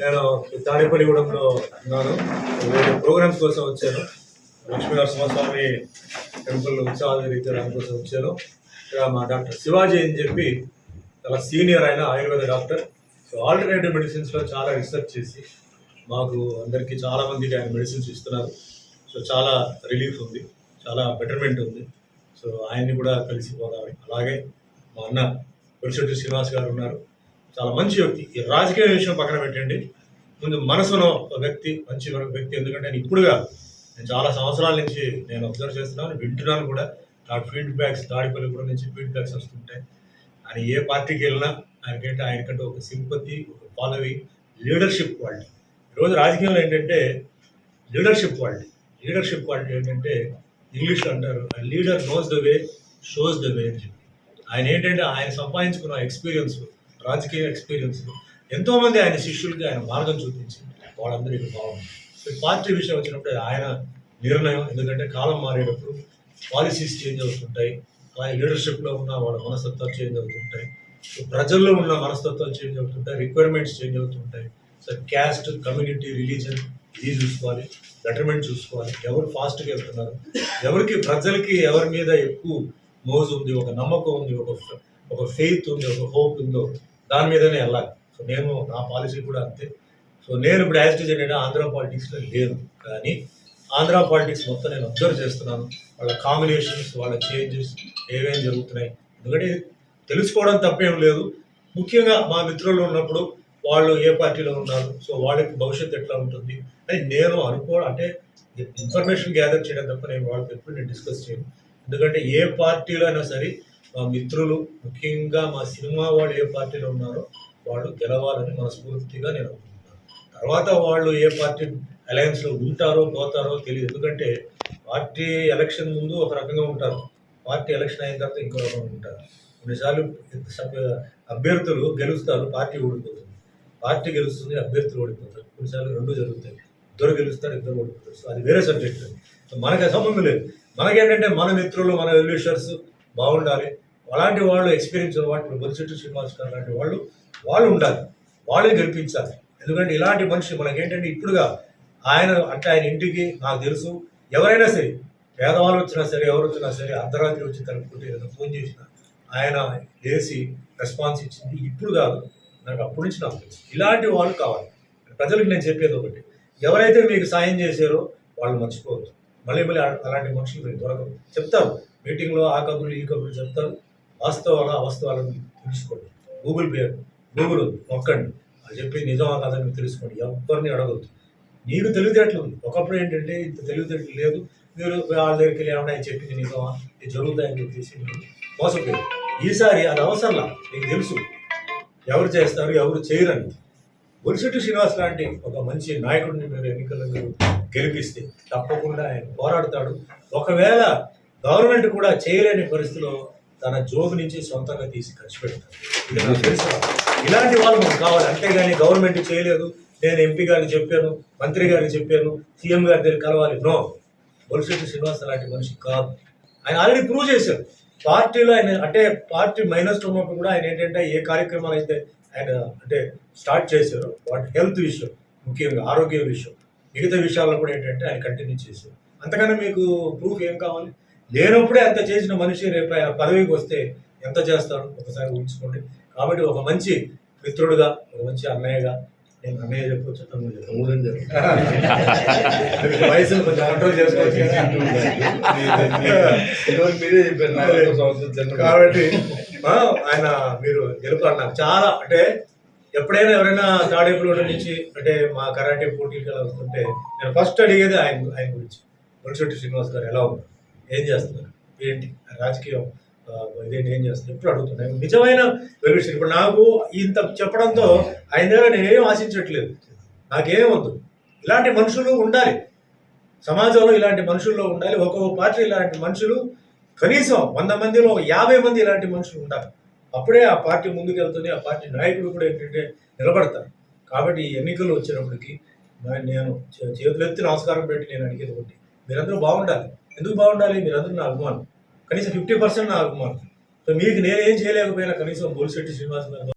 నేను తాడేపల్లిగూడెంలో ఉన్నాను. ప్రోగ్రామ్స్ కోసం వచ్చాను. లక్ష్మీ నరసింహస్వామి టెంపుల్ ఉత్సవాలు జరిగితే దానికోసం వచ్చాను. ఇక్కడ మా డాక్టర్ శివాజీ అని చెప్పి చాలా సీనియర్ అయిన ఆయుర్వేద డాక్టర్. సో ఆల్టర్నేటివ్ మెడిసిన్స్లో చాలా రీసెర్చ్ చేసి మాకు అందరికీ చాలామందికి ఆయన మెడిసిన్స్ ఇస్తున్నారు. సో చాలా రిలీఫ్ ఉంది. చాలా బెటర్మెంట్ ఉంది. సో ఆయన్ని కూడా కలిసిపోదాం అలాగే మా అన్న పురుషుడు శ్రీనివాస్ గారు ఉన్నారు. చాలా మంచి వ్యక్తి. ఈ రాజకీయ విషయం పక్కన పెట్టండి. ముందు మనసులో ఒక వ్యక్తి మంచి వ్యక్తి. ఎందుకంటే నేను ఇప్పుడుగా నేను చాలా సంవత్సరాల నుంచి నేను అబ్జర్వ్ చేస్తున్నాను. వింటున్నాను కూడా. దాని ఫీడ్బ్యాక్స్ దాడిపల్లి కూడా నుంచి ఫీడ్బ్యాక్స్ వస్తుంటాయి. ఆయన ఏ పార్టీకి వెళ్ళినా ఆయనకంటే ఆయనకంటే ఒక సింపతి ఒక ఫాలోవింగ్ లీడర్షిప్ క్వాలిటీ ఈరోజు రాజకీయంలో ఏంటంటే లీడర్షిప్ క్వాలిటీ లీడర్షిప్ క్వాలిటీ ఏంటంటే ఇంగ్లీష్ అంటారు leader knows the way shows the way అని చెప్పి. ఆయన ఏంటంటే ఆయన సంపాదించుకున్న ఎక్స్పీరియన్స్ రాజకీయ ఎక్స్పీరియన్స్ ఎంతోమంది ఆయన శిష్యులకి ఆయన మార్గం చూపించి వాళ్ళందరికీ బాగుంది పార్టీ విషయం వచ్చినప్పుడు ఆయన నిర్ణయం ఎందుకంటే కాలం మారేటప్పుడు పాలసీస్ చేంజ్ అవుతుంటాయి. అలాగే లీడర్షిప్లో ఉన్న వాళ్ళ మనస్తత్వాలు చేంజ్ అవుతుంటాయి. ప్రజల్లో ఉన్న మనస్తత్వాలు చేంజ్ అవుతుంటాయి. రిక్వైర్మెంట్స్ చేంజ్ అవుతుంటాయి. సో క్యాస్ట్ కమ్యూనిటీ రిలీజన్ ఇది చూసుకోవాలి. బెటర్మెంట్ చూసుకోవాలి. ఎవరు ఫాస్ట్గా వెళ్తున్నారు? ఎవరికి ప్రజలకి ఎవరి మీద ఎక్కువ మోజు ఉంది ఒక నమ్మకం ఉంది ఒక ఒక ఫెయిత్ ఉంది ఒక హోప్ ఉందో దాని మీదనే వెళ్ళాలి. సో నేను నా పాలసీ కూడా అంతే. సో నేను ఇప్పుడు యాజ్ టీజ్ ఏంటంటే ఆంధ్ర పాలిటిక్స్లో లేదు. కానీ ఆంధ్ర పాలిటిక్స్ మొత్తం నేను అబ్జర్వ్ చేస్తున్నాను. వాళ్ళ కాంబినేషన్స్ వాళ్ళ చేంజెస్ ఏమేమి జరుగుతున్నాయి. ఎందుకంటే తెలుసుకోవడం తప్పేం లేదు. ముఖ్యంగా మా మిత్రులు ఉన్నప్పుడు వాళ్ళు ఏ పార్టీలో ఉన్నారు సో వాళ్ళకి భవిష్యత్తు ఎట్లా ఉంటుంది అని నేను అనుకో అంటే ఇన్ఫర్మేషన్ గ్యాదర్ చేయడం తప్ప నేను వాళ్ళతో ఎప్పుడు నేను డిస్కస్ చేయను. ఎందుకంటే ఏ పార్టీలో అయినా సరే మా మిత్రులు ముఖ్యంగా మా సినిమా వాళ్ళు ఏ పార్టీలో ఉన్నారో వాళ్ళు గెలవాలని మనస్ఫూర్తిగా నేను అనుకుంటున్నాను. తర్వాత వాళ్ళు ఏ పార్టీ అలయన్స్లో ఉంటారో పోతారో తెలియదు. ఎందుకంటే పార్టీ ఎలక్షన్ ముందు ఒక రకంగా ఉంటారు. పార్టీ ఎలక్షన్ అయిన తర్వాత ఇంకో రకంగా ఉంటారు. కొన్నిసార్లు అభ్యర్థులు గెలుస్తారు పార్టీ ఓడిపోతుంది. పార్టీ గెలుస్తుంది అభ్యర్థులు ఓడిపోతారు. కొన్నిసార్లు రెండు జరుగుతాయి. ఇద్దరు గెలుస్తారు ఇద్దరు ఓడిపోతారు. సో అది వేరే సబ్జెక్ట్. మనకు సంబంధం లేదు. మనకేంటంటే మన మిత్రులు మన వెల్విషర్స్ బాగుండాలి. అలాంటి వాళ్ళు ఎక్స్పీరియన్స్ వాళ్ళు బొలిశెట్టి శ్రీనివాస్ గారు లాంటి వాళ్ళు వాళ్ళు ఉండాలి. వాళ్ళే గెలిపించాలి. ఎందుకంటే ఇలాంటి మనిషి మనకేంటంటే ఇప్పుడుగా ఆయన అంటే ఆయన ఇంటికి నాకు తెలుసు. ఎవరైనా సరే పేదవాళ్ళు వచ్చినా సరే ఎవరు వచ్చినా సరే అర్ధరాత్రి వచ్చి తలుపుకుంటే ఏదైనా ఫోన్ చేసినా ఆయన లేచి రెస్పాన్స్ ఇచ్చింది. ఇప్పుడు కాదు. నాకు అప్పటి నుంచి నాకు తెలుసు. ఇలాంటి వాళ్ళు కావాలి. ప్రజలకు నేను చెప్పేది ఒకటి. ఎవరైతే మీకు సాయం చేశారో వాళ్ళు మర్చిపోవచ్చు మళ్ళీ మళ్ళీ అలాంటి మనుషులు మీరు దొరకదు చెప్తారు. మీటింగ్లో ఆ కబుర్లు ఈ కబుర్లు చెప్తారు. వాస్తవాల అవాస్తవాలను తెలుసుకోండి. గూగుల్ పే గూగుల్ నొక్కండి. అది చెప్పి నిజమా కాదని మీరు తెలుసుకోండి. ఎవరిని అడగద్దు. నీకు తెలివితేటలు ఉంది. ఒకప్పుడు ఏంటంటే ఇంత తెలివితేటలు లేదు. మీరు వాళ్ళ దగ్గరికి వెళ్ళి ఏమన్నా చెప్పింది నిజమా? ఇది జరుగుతాయని చెప్పేసి మీరు మోసపోయారు. ఈసారి అది అవసరంలా? మీకు తెలుసు. ఎవరు చేస్తారు ఎవరు చేయరని. బొలిశెట్టి శ్రీనివాస్ లాంటి ఒక మంచి నాయకుడిని మీరు ఎన్నికల్లో మీరు గెలిపిస్తే తప్పకుండా ఆయన పోరాడతాడు. ఒకవేళ గవర్నమెంట్ కూడా చేయలేని పరిస్థితిలో తన జోబు నుంచి సొంతంగా తీసి ఖర్చు పెడతాడు ఇది నాకు తెలుసు. ఇలాంటి వాళ్ళు మనకు కావాలి. అంతేగాని గవర్నమెంట్ చేయలేదు. నేను ఎంపీ గారికి చెప్పాను మంత్రి గారికి చెప్పాను సీఎం గారి దగ్గర కలవాలి. నో. బొలిశెట్టి శ్రీనివాస్ లాంటి మనిషి కాదు. ఆయన ఆల్రెడీ ప్రూవ్ చేశారు. పార్టీలో ఆయన అంటే పార్టీ మైనస్ ఉన్నప్పుడు కూడా ఆయన ఏంటంటే ఏ కార్యక్రమాలు అయితే ఆయన అంటే స్టార్ట్ చేశారు వాటి హెల్త్ విషయం ముఖ్యంగా ఆరోగ్య విషయం మిగతా విషయాల్లో కూడా ఏంటంటే ఆయన కంటిన్యూ చేశారు. అంతకన్నా మీకు ప్రూఫ్ ఏం కావాలి? లేనప్పుడే అంత చేసిన మనిషి రేపు ఆయన పదవికి వస్తే ఎంత చేస్తాడు? ఒకసారి ఊహించుకోండి. కాబట్టి ఒక మంచి మిత్రుడుగా ఒక మంచి అన్నయ్యగా నేను అన్నయ్య చెప్పొచ్చు తమ్ముడు చెప్పొచ్చు. వయసును కొంచెం కంట్రోల్ చేసుకోవచ్చు కాబట్టి ఆయన మీరు గెలుపారు నాకు చాలా అంటే ఎప్పుడైనా ఎవరైనా తాడేపులోట నుంచి అంటే మా కరాటే అలా వస్తుంటే నేను ఫస్ట్ అడిగేది ఆయన ఆయన గురించి. మున్సిపల్టీ శ్రీనివాస్ గారు ఎలా ఉన్నారు? ఏం చేస్తున్నారు? ఏంటి? రాజకీయం ఇదేంటి ఏం చేస్తున్నారు? ఎప్పుడు అడుగుతున్నాయి నిజమైన వెలుగుతుంది ఇప్పుడు నాకు ఇంత చెప్పడంతో ఆయన దగ్గర నేనేం ఆశించట్లేదు. నాకేమొద్దు ఇలాంటి మనుషులు ఉండాలి. సమాజంలో ఇలాంటి మనుషుల్లో ఉండాలి. ఒక్కొక్క పార్టీ ఇలాంటి మనుషులు కనీసం వంద మందిలో యాభై మంది ఇలాంటి మనుషులు ఉండాలి. అప్పుడే ఆ పార్టీ ముందుకెళ్తుంది ఆ పార్టీ నాయకుడు కూడా ఏంటంటే నిలబడతారు. కాబట్టి ఈ ఎన్నికలు వచ్చినప్పటికీ నేను చే- చేతులెత్తి నమస్కారం పెట్టి నేను అడిగేది ఒకటి. మీరందరూ బాగుండాలి. ఎందుకు బాగుండాలి? మీరందరూ నా అభిమానం కనీసం ఫిఫ్టీ పర్సెంట్ నా అభిమానం సో మీకు నేనేం చేయలేకపోయినా కనీసం బొలిశెట్టి శ్రీనివాస్ గారు